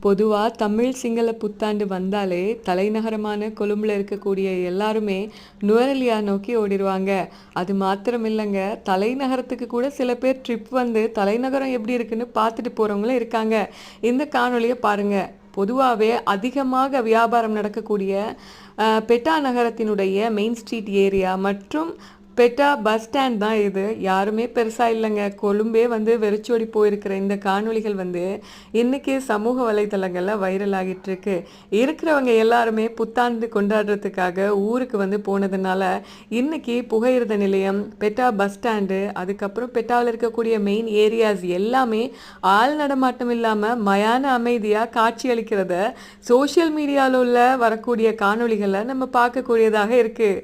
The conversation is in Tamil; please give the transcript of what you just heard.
பொதுவாக தமிழ் சிங்கள புத்தாண்டு வந்தாலே தலைநகரமான கொழும்புல இருக்கக்கூடிய எல்லாருமே நுவரெலியா நோக்கி ஓடிடுவாங்க அது மாத்திரம் இல்லைங்க தலைநகரத்துக்கு கூட சில பேர் ட்ரிப் வந்து தலைநகரம் எப்படி இருக்குன்னு பார்த்துட்டு போகிறவங்களும் இருக்காங்க. இந்த காணொலியை பாருங்க. பொதுவாகவே அதிகமாக வியாபாரம் நடக்கக்கூடிய பெட்டா நகரத்தினுடைய மெயின் ஸ்ட்ரீட் ஏரியா மற்றும் பெட்டா பஸ் ஸ்டாண்ட் தான் இது. யாருமே பெருசாக இல்லைங்க. கொழும்பே வந்து வெறிச்சோடி போயிருக்கிற இந்த காணொளிகள் வந்து இன்னைக்கு சமூக வலைதளங்களில் வைரல் ஆகிட்டுருக்கு இருக்கிறவங்க எல்லாருமே புத்தாண்டு கொண்டாடுறதுக்காக ஊருக்கு வந்து போனதுனால இன்றைக்கி புகையிரத நிலையம் பெட்டா பஸ் ஸ்டாண்டு அதுக்கப்புறம் பெட்டாவில் இருக்கக்கூடிய மெயின் ஏரியாஸ் எல்லாமே ஆள் நடமாட்டம் இல்லாமல் மயான அமைதியாக காட்சி அளிக்கிறத சோஷியல் மீடியாவில் உள்ள வரக்கூடிய காணொளிகளை நம்ம பார்க்கக்கூடியதாக இருக்குது